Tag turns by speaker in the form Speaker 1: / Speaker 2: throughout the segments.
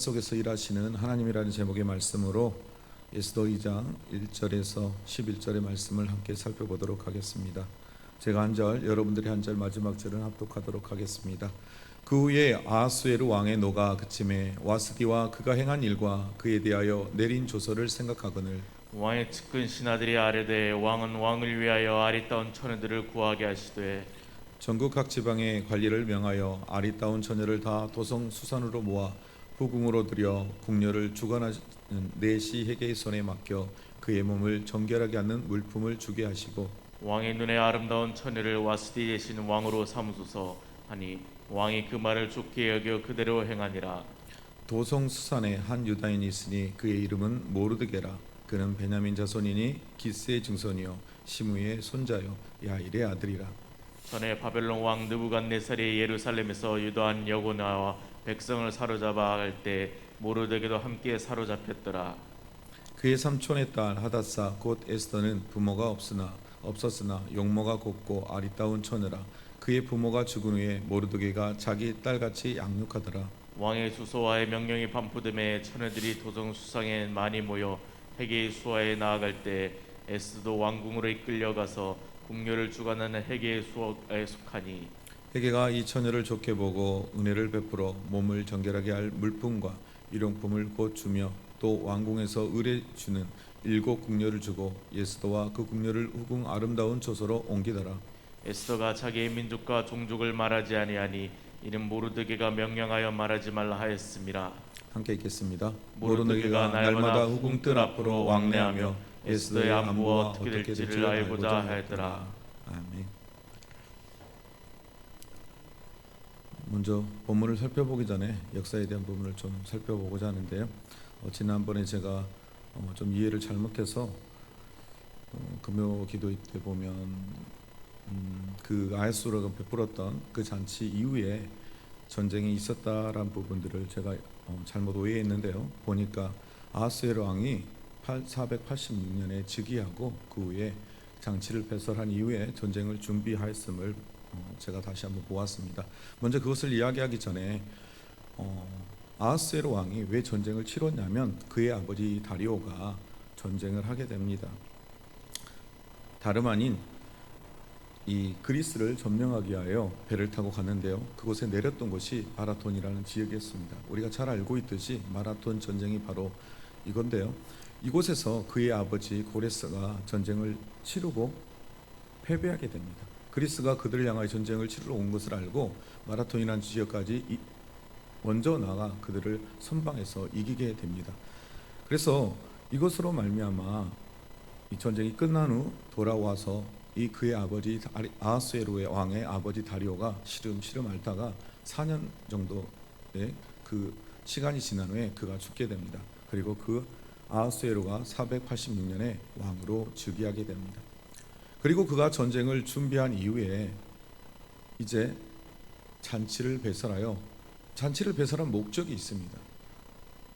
Speaker 1: 속에서 일하시는 하나님이라는 제목의 말씀으로 예스도 2장 1절에서 11절의 말씀을 함께 살펴보도록 하겠습니다. 제가 한 절, 여러분들이 한 절 마지막 절은 합독하도록 하겠습니다. 그 후에 아하수에르 왕의 노가 그침에 와스디와 그가 행한 일과 그에 대하여 내린 조서를 생각하거늘
Speaker 2: 왕의 측근 신하들이 아뢰되 왕은 왕을 위하여 아리따운 처녀들을 구하게 하시되
Speaker 1: 전국 각 지방의 관리를 명하여 아리따운 처녀를 다 도성 수산으로 모아 후궁으로 들여 궁녀를 주관하는 내시 해계의 손에 맡겨 그의 몸을 정결하게 하는 물품을 주게 하시고
Speaker 2: 왕의 눈에 아름다운 처녀를 와스디 대신 왕으로 삼으소서. 하니 왕이 그 말을 좋게 여겨 그대로 행하니라.
Speaker 1: 도성 수산에 한 유다인이 있으니 그의 이름은 모르드게라. 그는 베냐민 자손이니 기스의 증손이요 시므의 손자요 야일의 아들이라.
Speaker 2: 전에 바벨론 왕 느부갓네살이 예루살렘에서 유도한 여고나와 백성을 사로잡아 갈 때 모르드게도 함께 사로잡혔더라.
Speaker 1: 그의 삼촌의 딸 하다사 곧 에스더는 부모가 없으나 없었으나 용모가 곱고 아리따운 처녀라. 그의 부모가 죽은 후에 모르드게가 자기 딸같이 양육하더라.
Speaker 2: 왕의 수소와의 명령이 반포됨에 처녀들이 도성 수상에 많이 모여 해계의 수하에 나아갈 때 에스도 왕궁으로 이끌려가서 궁녀를 주관하는 해계의 수하에 속하니
Speaker 1: 헤게가 이 처녀를 좋게 보고 은혜를 베풀어 몸을 정결하게 할 물품과 일용품을 곧 주며 또 왕궁에서 의뢰 주는 일곱 궁녀를 주고 예스도와 그 궁녀를 후궁 아름다운 조서로 옮기더라
Speaker 2: 에스더가 자기의 민족과 종족을 말하지 아니하니 이는 모르드게가 명령하여 말하지 말라 하였음이라
Speaker 1: 함께 읽겠습니다.
Speaker 2: 모르드게가 날마다 후궁 뜰 앞으로 왕래하며 에스더의 안부와 어떻게 될지를 알고자 하였더라.
Speaker 1: 아멘. 먼저 본문을 살펴보기 전에 역사에 대한 부분을 좀 살펴보고자 하는데요. 어, 지난번에 제가 어, 좀 이해를 잘못해서 어, 금요 기도 때 보면 음, 그 아야수라가 베풀었던 그 잔치 이후에 전쟁이 있었다라는 부분들을 제가 어, 잘못 오해했는데요. 보니까 아하스에르 왕이 8, 486년에 즉위하고 그 후에 장치를 배설한 이후에 전쟁을 준비하였음을 어, 제가 다시 한번 보았습니다. 먼저 그것을 이야기하기 전에 어, 아하스에르 왕이 왜 전쟁을 치렀냐면 그의 아버지 다리오가 전쟁을 하게 됩니다. 다름 아닌 이 그리스를 점령하기 위하여 배를 타고 갔는데요. 그곳에 내렸던 곳이 마라톤이라는 지역이었습니다. 우리가 잘 알고 있듯이 마라톤 전쟁이 바로 이건데요. 이곳에서 그의 아버지 고레스가 전쟁을 치르고 패배하게 됩니다. 그리스가 그들을 향하여 전쟁을 치르러 온 것을 알고 마라톤이라는 지역까지 이- 먼저 나가 그들을 선방해서 이기게 됩니다. 그래서 이것으로 말미암아 이 전쟁이 끝난 후 돌아와서 이 그의 아버지 아하스에로의 왕의 아버지 다리오가 시름시름 앓다가 4년 정도의 그 시간이 지난 후에 그가 죽게 됩니다. 그리고 그 아하스에로가 486년에 왕으로 즉위하게 됩니다. 그리고 그가 전쟁을 준비한 이후에 이제 잔치를 배설하여 잔치를 배설한 목적이 있습니다.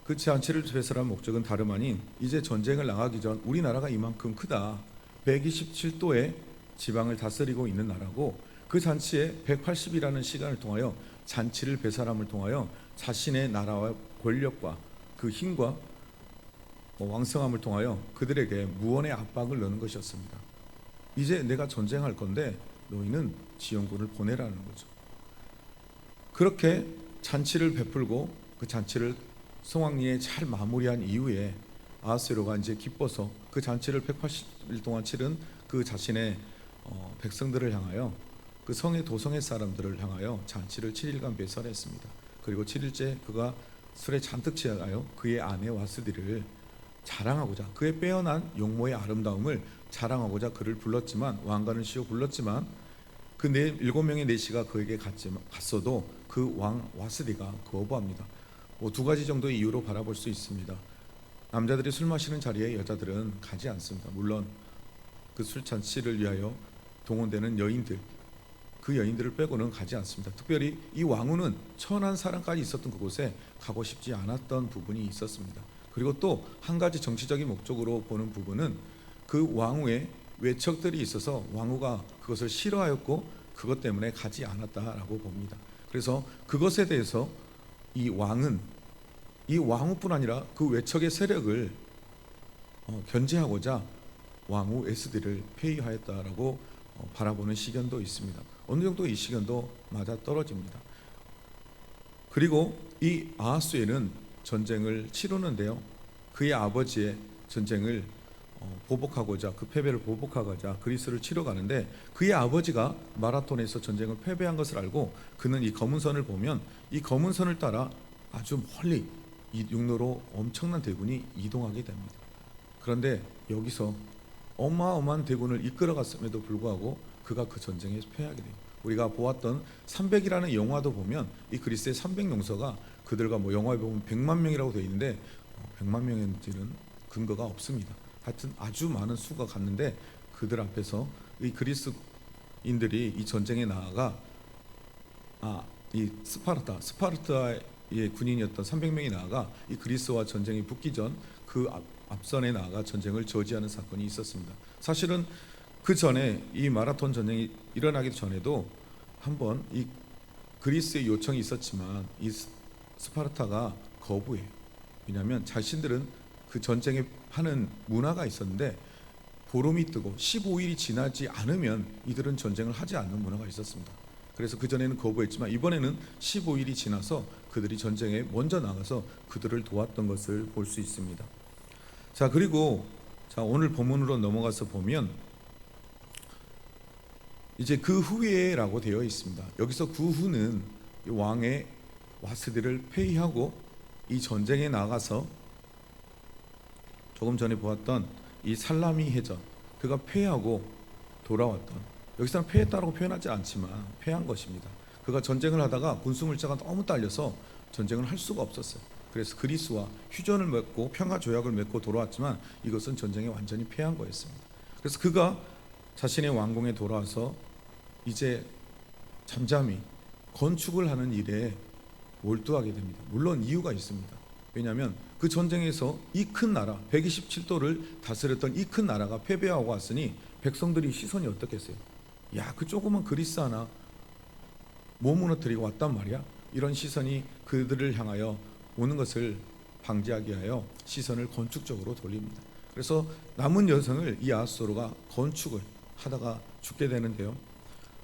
Speaker 1: 그 잔치를 배설한 목적은 다름 아닌 이제 전쟁을 나가기 전 우리나라가 이만큼 크다. 127도의 지방을 다스리고 있는 나라고 그 잔치에 180이라는 시간을 통하여 잔치를 배설함을 통하여 자신의 나라와 권력과 그 힘과 어, 왕성함을 통하여 그들에게 무언의 압박을 넣는 것이었습니다. 이제 내가 전쟁할 건데 너희는 지원군을 보내라는 거죠. 그렇게 잔치를 베풀고 그 잔치를 성황리에 잘 마무리한 이후에 아하스로가 이제 기뻐서 그 잔치를 180일 동안 치른 그 자신의 어, 백성들을 향하여 그 성의 도성의 사람들을 향하여 잔치를 7일간 배설했습니다. 그리고 7일째 그가 술에 잔뜩 취하여 그의 아내 와스디를 자랑하고자 그의 빼어난 용모의 아름다움을 자랑하고자 그를 불렀지만 왕관을 씌워 불렀지만 그 네 일곱 명의 내시가 그에게 갔지만 갔어도 그 왕 와스디가 거부합니다. 뭐 두 가지 정도의 이유로 바라볼 수 있습니다. 남자들이 술 마시는 자리에 여자들은 가지 않습니다. 물론 그 술 잔치를 위하여 동원되는 여인들 그 여인들을 빼고는 가지 않습니다. 특별히 이 왕후는 천한 사랑까지 있었던 그곳에 가고 싶지 않았던 부분이 있었습니다. 그리고 또 한 가지 정치적인 목적으로 보는 부분은 그 왕후의 외척들이 있어서 왕후가 그것을 싫어하였고 그것 때문에 가지 않았다라고 봅니다. 그래서 그것에 대해서 이 왕은 이 왕후뿐 아니라 그 외척의 세력을 어, 견제하고자 왕후 에스드를 폐위하였다라고 어, 바라보는 시견도 있습니다. 어느 정도 이 시견도 맞아 떨어집니다. 그리고 이 아하수에는 전쟁을 치르는데요. 그의 아버지의 전쟁을 어, 보복하고자 그 패배를 보복하고자 그리스를 치러 가는데 그의 아버지가 마라톤에서 전쟁을 패배한 것을 알고 그는 이 검은 선을 보면 이 검은 선을 따라 아주 멀리 이 육로로 엄청난 대군이 이동하게 됩니다. 그런데 여기서 어마어마한 대군을 이끌어갔음에도 불구하고 그가 그 전쟁에 패하게 돼요. 우리가 보았던 300이라는 영화도 보면 이 그리스의 300 용서가 그들과 뭐 영화에 보면 100만 명이라고 되어 있는데 100만 명인지는 근거가 없습니다. 하여튼 아주 많은 수가 갔는데 그들 앞에서 이 그리스인들이 이 전쟁에 나아가 아 이 스파르타 스파르타의 군인이었던 300명이 나아가 이 그리스와 전쟁이 붙기 전 그 앞선에 나아가 전쟁을 저지하는 사건이 있었습니다. 사실은 그 전에 이 마라톤 전쟁이 일어나기 전에도 한번 이 그리스의 요청이 있었지만 이 스- 스파르타가 거부해요. 왜냐하면 자신들은 그 전쟁에 하는 문화가 있었는데 보름이 뜨고 15일이 지나지 않으면 이들은 전쟁을 하지 않는 문화가 있었습니다. 그래서 그 전에는 거부했지만 이번에는 15일이 지나서 그들이 전쟁에 먼저 나가서 그들을 도왔던 것을 볼 수 있습니다. 자 그리고 자 오늘 본문으로 넘어가서 보면 이제 그 후에라고 되어 있습니다. 여기서 그 후는 이 왕의 와스들을 폐위하고 이 전쟁에 나가서 조금 전에 보았던 이 살라미 해전 그가 패하고 돌아왔던 여기서는 패했다라고 표현하지 않지만 패한 것입니다. 그가 전쟁을 하다가 군수 물자가 너무 딸려서 전쟁을 할 수가 없었어요. 그래서 그리스와 휴전을 맺고 평화 조약을 맺고 돌아왔지만 이것은 전쟁에 완전히 패한 거였습니다. 그래서 그가 자신의 왕궁에 돌아와서 이제 잠잠히 건축을 하는 일에 몰두하게 됩니다. 물론 이유가 있습니다. 왜냐하면 그 전쟁에서 이 큰 나라 127도를 다스렸던 이 큰 나라가 패배하고 왔으니 백성들이 시선이 어떻겠어요? 야, 그 조그만 그리스 하나 못 무너뜨리고 왔단 말이야. 이런 시선이 그들을 향하여 오는 것을 방지하기 위하여 시선을 건축적으로 돌립니다. 그래서 남은 여성을 이 아하수로가 건축을 하다가 죽게 되는데요.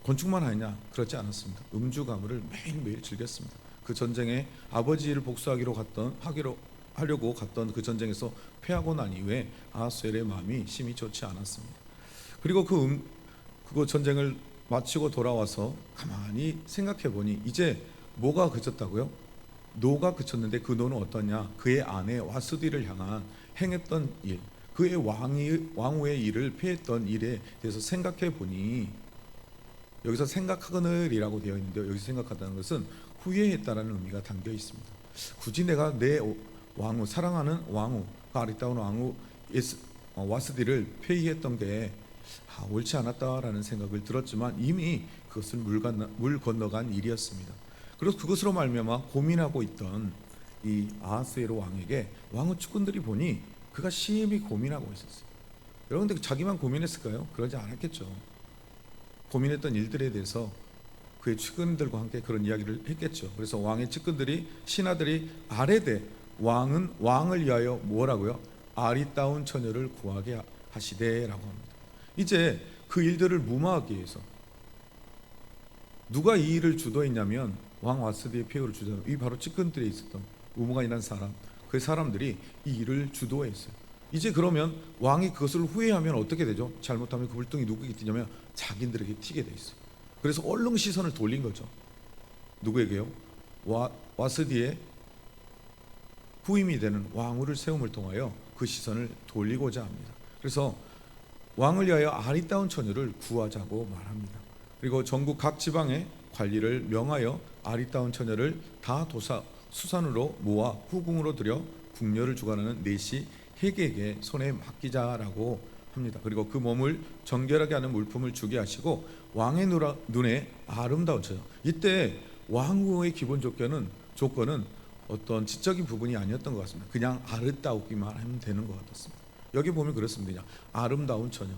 Speaker 1: 건축만 하냐? 그렇지 않았습니다. 음주 가물을 매일매일 즐겼습니다. 그 전쟁에 아버지를 복수하기로 갔던 하기로 하려고 갔던 그 전쟁에서 패하고 난 이후에 아하수엘의 마음이 심히 좋지 않았습니다. 그리고 그 음, 그거 전쟁을 마치고 돌아와서 가만히 생각해 보니 이제 뭐가 그쳤다고요? 노가 그쳤는데 그 노는 어떠냐? 그의 아내 와스디를 향한 행했던 일, 그의 왕이 왕후의 일을 폐했던 일에 대해서 생각해 보니 여기서 생각하거늘이라고 되어 있는데 여기서 생각하다는 것은 후회했다라는 의미가 담겨 있습니다. 굳이 내가 내 왕후 사랑하는 왕후가 아리따운 왕후 예스, 어, 와스디를 폐위했던 게 아, 옳지 않았다라는 생각을 들었지만 이미 그것을 물, 건너, 물 건너간 일이었습니다. 그래서 그것으로 말미암아 고민하고 있던 이 아하스에로 왕에게 왕후 측근들이 보니 그가 심히 고민하고 있었어요. 여러분들 자기만 고민했을까요? 그러지 않았겠죠. 고민했던 일들에 대해서 그의 측근들과 함께 그런 이야기를 했겠죠. 그래서 왕의 측근들이 신하들이 아래되 왕은 왕을 위하여 뭐라고요? 아리따운 처녀를 구하게 하시되라고 합니다. 이제 그 일들을 무마하기 위해서 누가 이 일을 주도했냐면 왕 와스디의 폐허를 주도한 이 바로 측근들에 있었던 우무간이라는 사람 그 사람들이 이 일을 주도했어요. 이제 그러면 왕이 그것을 후회하면 어떻게 되죠? 잘못하면 그 불똥이 누구에게 튀냐면 자기들에게 튀게 돼 있어요. 그래서 얼른 시선을 돌린 거죠. 누구에게요? 와, 와스디의 후임이 되는 왕후를 세움을 통하여 그 시선을 돌리고자 합니다. 그래서 왕을 위하여 아리따운 처녀를 구하자고 말합니다. 그리고 전국 각 지방의 관리를 명하여 아리따운 처녀를 다 도사 수산으로 모아 후궁으로 들여 궁녀를 주관하는 넷이 해계에게 손에 맡기자라고 합니다. 그리고 그 몸을 정결하게 하는 물품을 주게 하시고 왕의 눈에 아름다운 처녀. 이때 왕후의 기본 조건은 조건은 어떤 지적인 부분이 아니었던 것 같습니다. 그냥 아름다우기만 하면 되는 것 같았습니다. 여기 보면 그렇습니다. 그냥 아름다운 처녀.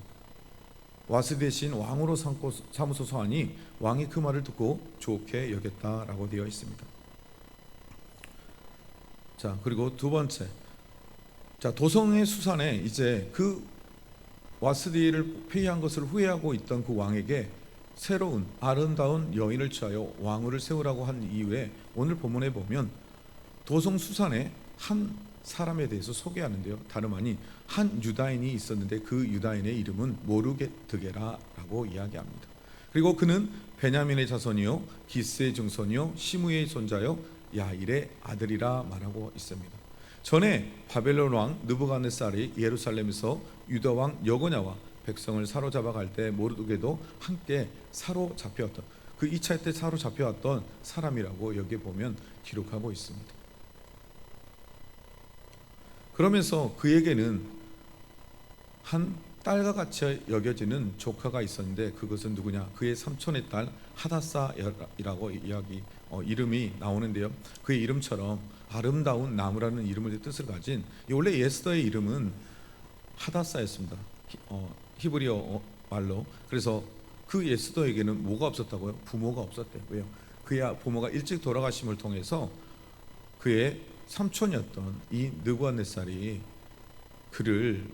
Speaker 1: 와스 대신 왕으로 삼고 사무소서 하니 왕이 그 말을 듣고 좋게 여겼다라고 되어 있습니다. 자 그리고 두 번째, 자 도성의 수산에 이제 그 와스디를 폐위한 것을 후회하고 있던 그 왕에게 새로운 아름다운 여인을 취하여 왕후를 세우라고 한 이후에 오늘 본문에 보면 도성 수산에 한 사람에 대해서 소개하는데요. 다름 아닌 한 유다인이 있었는데 그 유다인의 이름은 모르게드게라라고 이야기합니다. 그리고 그는 베냐민의 자손이요 기스의 증손이요 시므의 손자요 야일의 아들이라 말하고 있습니다. 전에 바벨론 왕 느부갓네살이 예루살렘에서 유다 왕 여고냐와 백성을 사로잡아 갈 때 모르드게도 함께 사로잡혔던 그 2차 때 사로잡혀왔던 사람이라고 여기 보면 기록하고 있습니다. 그러면서 그에게는 한 딸과 같이 여겨지는 조카가 있었는데 그것은 누구냐? 그의 삼촌의 딸 하다사이라고 이야기 어, 이름이 나오는데요. 그의 이름처럼 아름다운 나무라는 이름을 뜻을 가진 이 원래 예스더의 이름은 하다사였습니다. 히, 어, 히브리어 말로 그래서 그 예스더에게는 뭐가 없었다고요? 부모가 없었대요. 왜요? 그의 부모가 일찍 돌아가심을 통해서 그의 삼촌이었던 이 느부갓네살이 그를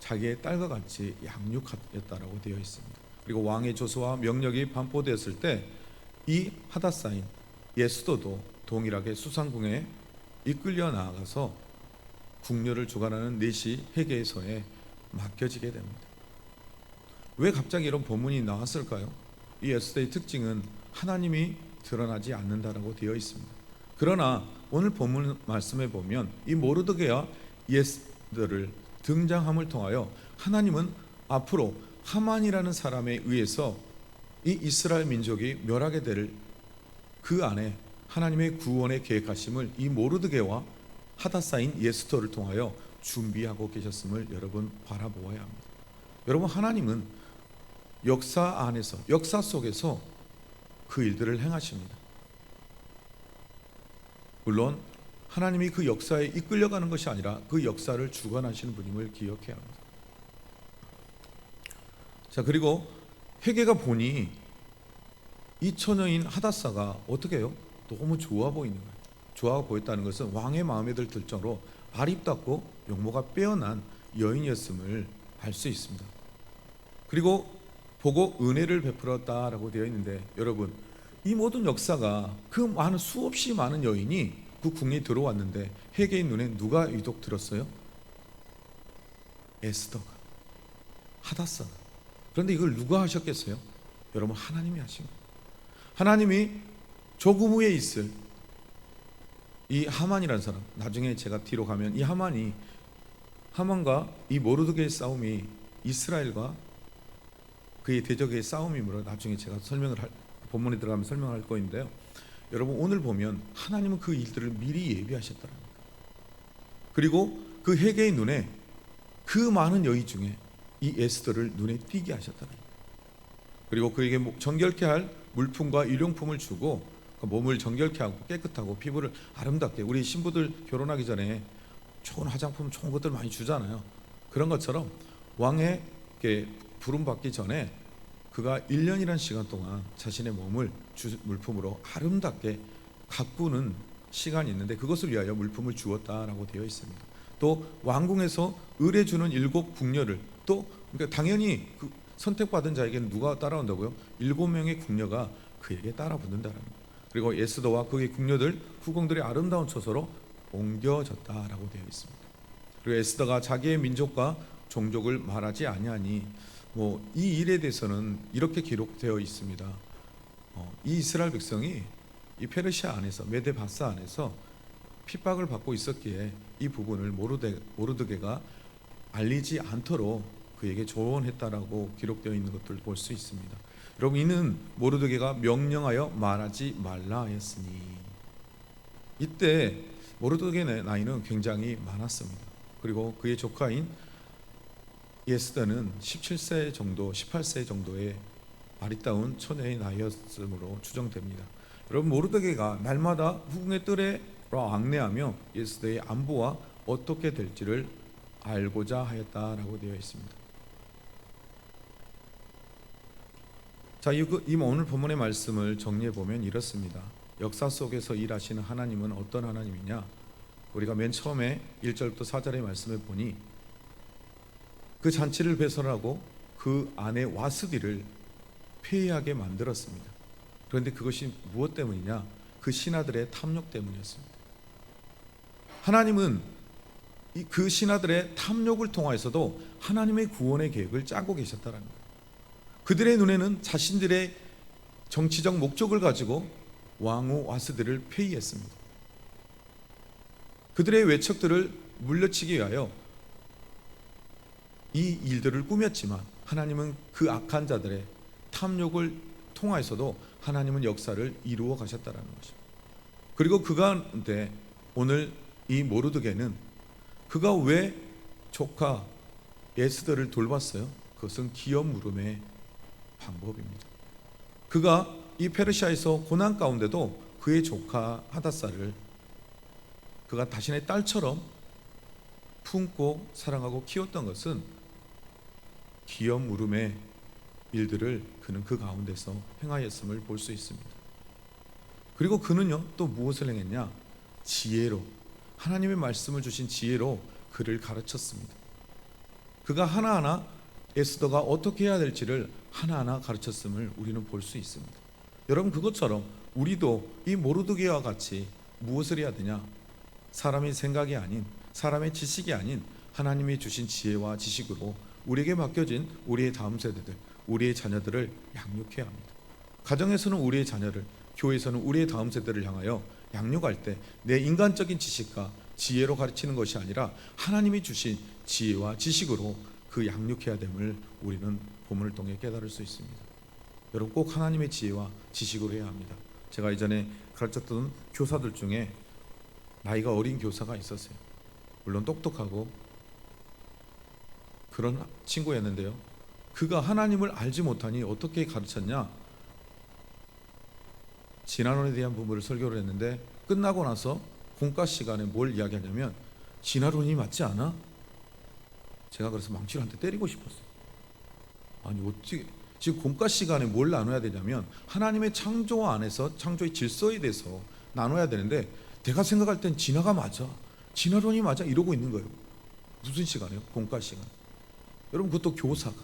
Speaker 1: 자기의 딸과 같이 양육하였다라고 되어 있습니다. 그리고 왕의 조서와 명령이 반포되었을 때 이 하다사인 예수도도 동일하게 수상궁에 이끌려 나아가서 궁녀를 주관하는 내시 회계소에 맡겨지게 됩니다. 왜 갑자기 이런 본문이 나왔을까요? 이 예수도의 특징은 하나님이 드러나지 않는다라고 되어 있습니다. 그러나 오늘 본문 말씀에 보면 이 모르드게와 예스들을 등장함을 통하여 하나님은 앞으로 하만이라는 사람에 의해서 이 이스라엘 민족이 멸하게 될 그 안에 하나님의 구원의 계획하심을 이 모르드게와 하다사인 예스토를 통하여 준비하고 계셨음을 여러분 바라보아야 합니다. 여러분 하나님은 역사 안에서 역사 속에서 그 일들을 행하십니다. 물론 하나님이 그 역사에 이끌려가는 것이 아니라 그 역사를 주관하시는 분임을 기억해야 합니다. 자 그리고 회개가 보니 이 처녀인 하다사가 어떻게 해요? 너무 좋아 보이는 거예요. 좋아 보였다는 것은 왕의 마음에 들 정도로 아립답고 용모가 빼어난 여인이었음을 알 수 있습니다. 그리고 보고 은혜를 베풀었다라고 되어 있는데 여러분 이 모든 역사가 그 많은 수없이 많은 여인이 그 궁에 들어왔는데 회개의 눈에 누가 유독 들었어요? 에스더가 하다사가 그런데 이걸 누가 하셨겠어요? 여러분 하나님이 하신 거예요. 하나님이 조금 후에 있을 이 하만이라는 사람 나중에 제가 뒤로 가면 이 하만이 하만과 이 모르드게의 싸움이 이스라엘과 그의 대적의 싸움이므로 나중에 제가 설명을 할 본문에 들어가면 설명할 거인데요. 여러분 오늘 보면 하나님은 그 일들을 미리 예비하셨더라는 거예요. 그리고 그 회개의 눈에 그 많은 여인 중에 이 에스더를 눈에 띄게 하셨더라는 거예요. 그리고 그에게 뭐 정결케 할 물품과 일용품을 주고 그 몸을 정결케 하고 깨끗하고 피부를 아름답게 우리 신부들 결혼하기 전에 좋은 화장품 좋은 것들 많이 주잖아요. 그런 것처럼 왕에게 부름 받기 전에 그가 1년이란 시간 동안 자신의 몸을 주, 물품으로 아름답게 가꾸는 시간이 있는데 그것을 위하여 물품을 주었다라고 되어 있습니다. 또 왕궁에서 의뢰 주는 일곱 궁녀를 또 그러니까 당연히 그 선택받은 자에게는 누가 따라온다고요? 일곱 명의 궁녀가 그에게 따라붙는다라는 거예요. 그리고 예스더와 그의 궁녀들 후궁들의 아름다운 처소로 옮겨졌다라고 되어 있습니다. 그리고 에스더가 자기의 민족과 종족을 말하지 아니하니 뭐 이 일에 대해서는 이렇게 기록되어 있습니다. 어, 이 이스라엘 백성이 이 페르시아 안에서 메데 바사 안에서 핍박을 받고 있었기에 이 부분을 모르데, 모르드게가 알리지 않도록 그에게 조언했다라고 기록되어 있는 것들을 볼 수 있습니다. 여러분 이는 모르드게가 명령하여 말하지 말라 하였으니 이때 모르드게의 나이는 굉장히 많았습니다. 그리고 그의 조카인 예스더는 17세 정도, 18세 정도의 아리따운 처녀의 나이였으므로 추정됩니다. 여러분 모르드게가 날마다 후궁의 뜰에 왕래하며 예스더의 안부와 어떻게 될지를 알고자 하였다라고 되어 있습니다. 자, 이, 그- 이 오늘 본문의 말씀을 정리해 보면 이렇습니다. 역사 속에서 일하시는 하나님은 어떤 하나님이냐? 우리가 맨 처음에 1절부터 4절의 말씀에 보니 그 잔치를 배설하고 그 안에 와스디를 폐하게 만들었습니다. 그런데 그것이 무엇 때문이냐? 그 신하들의 탐욕 때문이었습니다. 하나님은 이그 신하들의 탐욕을 통하여서도 하나님의 구원의 계획을 짜고 계셨다는 거예요. 그들의 눈에는 자신들의 정치적 목적을 가지고 왕후 와스들을 폐위했습니다. 그들의 외척들을 물려치기 위하여 이 일들을 꾸몄지만 하나님은 그 악한 자들의 탐욕을 통하여서도 하나님은 역사를 이루어 가셨다라는 것입니다. 그리고 그 가운데 오늘 이 모르드게는 그가 왜 조카 에스더를 돌봤어요? 그것은 기업 물음의 방법입니다. 그가 이 페르시아에서 고난 가운데도 그의 조카 하다사를 그가 자신의 딸처럼 품고 사랑하고 키웠던 것은 기업 물음의 일들을 그는 그 가운데서 행하였음을 볼 수 있습니다. 그리고 그는요 또 무엇을 행했냐? 지혜로 하나님의 말씀을 주신 지혜로 그를 가르쳤습니다. 그가 하나하나 에스더가 어떻게 해야 될지를 하나하나 가르쳤음을 우리는 볼 수 있습니다. 여러분 그것처럼 우리도 이 모르드게와 같이 무엇을 해야 되냐? 사람의 생각이 아닌 사람의 지식이 아닌 하나님이 주신 지혜와 지식으로 우리에게 맡겨진 우리의 다음 세대들, 우리의 자녀들을 양육해야 합니다. 가정에서는 우리의 자녀를, 교회에서는 우리의 다음 세대를 향하여 양육할 때 내 인간적인 지식과 지혜로 가르치는 것이 아니라 하나님이 주신 지혜와 지식으로 그 양육해야 됨을 우리는 본문을 통해 깨달을 수 있습니다. 여러분 꼭 하나님의 지혜와 지식으로 해야 합니다. 제가 이전에 가르쳤던 교사들 중에 나이가 어린 교사가 있었어요. 물론 똑똑하고 그런 친구였는데요. 그가 하나님을 알지 못하니 어떻게 가르쳤냐? 진화론에 대한 부분을 설교를 했는데 끝나고 나서 공과 시간에 뭘 이야기하냐면 진화론이 맞지 않아? 제가 그래서 망치로 한테 때리고 싶었어요. 아니 어떻게 지금 공과 시간에 뭘 나눠야 되냐면 하나님의 창조 안에서 창조의 질서에 대해서 나눠야 되는데 내가 생각할 땐 진화가 맞아. 진화론이 맞아 이러고 있는 거예요. 무슨 시간이에요? 공과 시간. 여러분 그것도 교사가.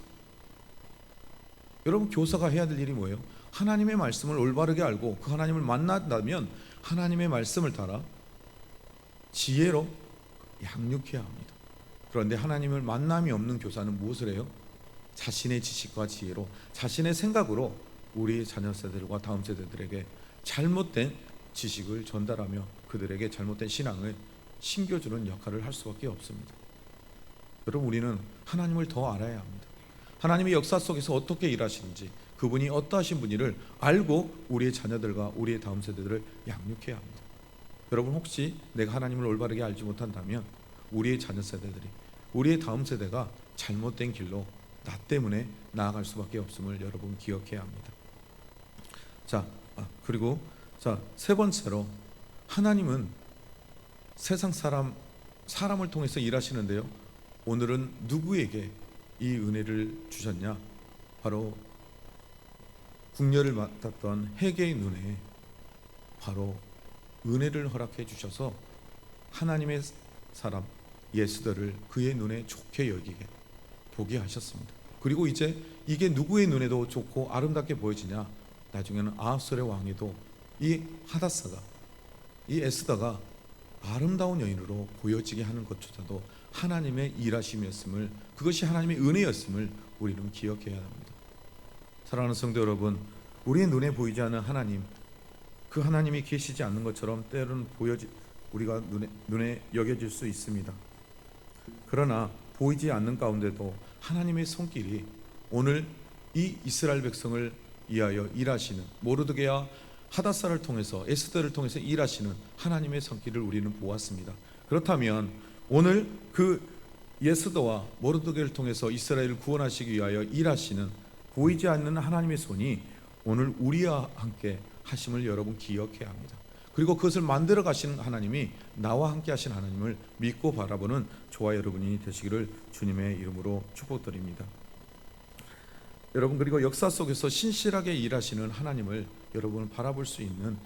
Speaker 1: 여러분 교사가 해야 될 일이 뭐예요? 하나님의 말씀을 올바르게 알고 그 하나님을 만난다면 하나님의 말씀을 따라 지혜로 양육해야 합니다. 그런데 하나님을 만남이 없는 교사는 무엇을 해요? 자신의 지식과 지혜로 자신의 생각으로 우리 자녀 세대들과 다음 세대들에게 잘못된 지식을 전달하며 그들에게 잘못된 신앙을 심겨주는 역할을 할 수밖에 없습니다. 여러분 우리는 하나님을 더 알아야 합니다. 하나님의 역사 속에서 어떻게 일하시는지 그분이 어떠하신 분이를 알고 우리의 자녀들과 우리의 다음 세대들을 양육해야 합니다. 여러분 혹시 내가 하나님을 올바르게 알지 못한다면 우리의 자녀 세대들이 우리의 다음 세대가 잘못된 길로 나 때문에 나아갈 수밖에 없음을 여러분 기억해야 합니다. 자 아, 그리고 자 세 번째로 하나님은 세상 사람 사람을 통해서 일하시는데요. 오늘은 누구에게 이 은혜를 주셨냐? 바로 국녀를 맡았던 해계의 눈에 바로 은혜를 허락해 주셔서 하나님의 사람 예수들을 그의 눈에 좋게 여기게 보게 하셨습니다. 그리고 이제 이게 누구의 눈에도 좋고 아름답게 보여지냐? 나중에는 아하솔의 왕에도 이 하다사가 이 에스더가 아름다운 여인으로 보여지게 하는 것조차도 하나님의 일하심이었음을 그것이 하나님의 은혜였음을 우리는 기억해야 합니다. 사랑하는 성도 여러분, 우리의 눈에 보이지 않는 하나님, 그 하나님이 계시지 않는 것처럼 때로는 보여지 우리가 눈에 눈에 여겨질 수 있습니다. 그러나 보이지 않는 가운데도 하나님의 손길이 오늘 이 이스라엘 백성을 위하여 일하시는 모르드게와 하다사를 통해서 에스더를 통해서 일하시는 하나님의 손길을 우리는 보았습니다. 그렇다면 오늘 그 예스더와 모르드게를 통해서 이스라엘을 구원하시기 위하여 일하시는 보이지 않는 하나님의 손이 오늘 우리와 함께 하심을 여러분 기억해야 합니다. 그리고 그것을 만들어 가시는 하나님이 나와 함께 하신 하나님을 믿고 바라보는 저와 여러분이 되시기를 주님의 이름으로 축복드립니다. 여러분 그리고 역사 속에서 신실하게 일하시는 하나님을 여러분 바라볼 수 있는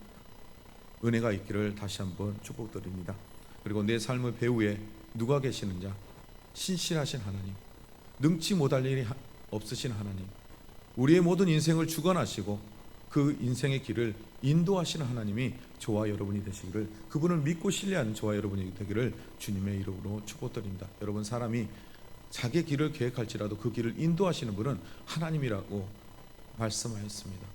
Speaker 1: 은혜가 있기를 다시 한번 축복드립니다. 그리고 내 삶의 배후에 누가 계시는자 신실하신 하나님 능치 못할 일이 하- 없으신 하나님 우리의 모든 인생을 주관하시고 그 인생의 길을 인도하시는 하나님이 저와 여러분이 되시기를 그분을 믿고 신뢰하는 저와 여러분이 되기를 주님의 이름으로 축복드립니다. 여러분 사람이 자기 길을 계획할지라도 그 길을 인도하시는 분은 하나님이라고 말씀하였습니다.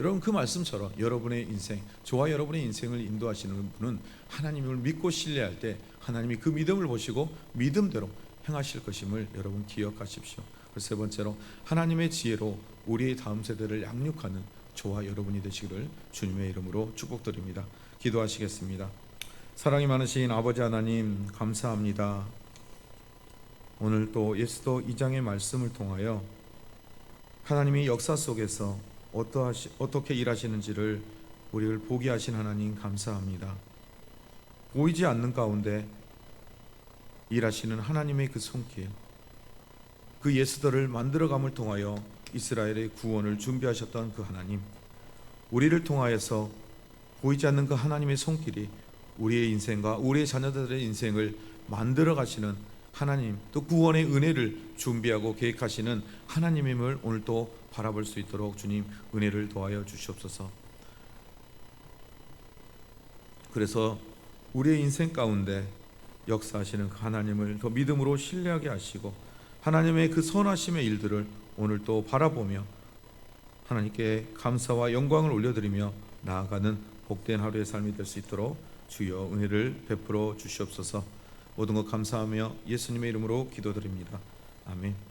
Speaker 1: 여러분 그 말씀처럼 여러분의 인생, 저와 여러분의 인생을 인도하시는 분은 하나님을 믿고 신뢰할 때 하나님이 그 믿음을 보시고 믿음대로 행하실 것임을 여러분 기억하십시오. 세 번째로 하나님의 지혜로 우리의 다음 세대를 양육하는 저와 여러분이 되시기를 주님의 이름으로 축복드립니다. 기도하시겠습니다. 사랑이 많으신 아버지 하나님 감사합니다. 오늘 또 예수도 2장의 말씀을 통하여 하나님이 역사 속에서 어떠하시, 어떻게 일하시는지를 우리를 보게 하신 하나님 감사합니다. 보이지 않는 가운데 일하시는 하나님의 그 손길, 그 예수들을 만들어감을 통하여 이스라엘의 구원을 준비하셨던 그 하나님, 우리를 통하여서 보이지 않는 그 하나님의 손길이 우리의 인생과 우리의 자녀들의 인생을 만들어 가시는 하나님, 또 구원의 은혜를 준비하고 계획하시는 하나님임을 오늘 또 바라볼 수 있도록 주님 은혜를 도하여 주시옵소서. 그래서 우리의 인생 가운데 역사하시는 그 하나님을 더 믿음으로 신뢰하게 하시고 하나님의 그 선하심의 일들을 오늘 또 바라보며 하나님께 감사와 영광을 올려드리며 나아가는 복된 하루의 삶이 될 수 있도록 주여 은혜를 베풀어 주시옵소서 모든 것 감사하며 예수님의 이름으로 기도드립니다. 아멘.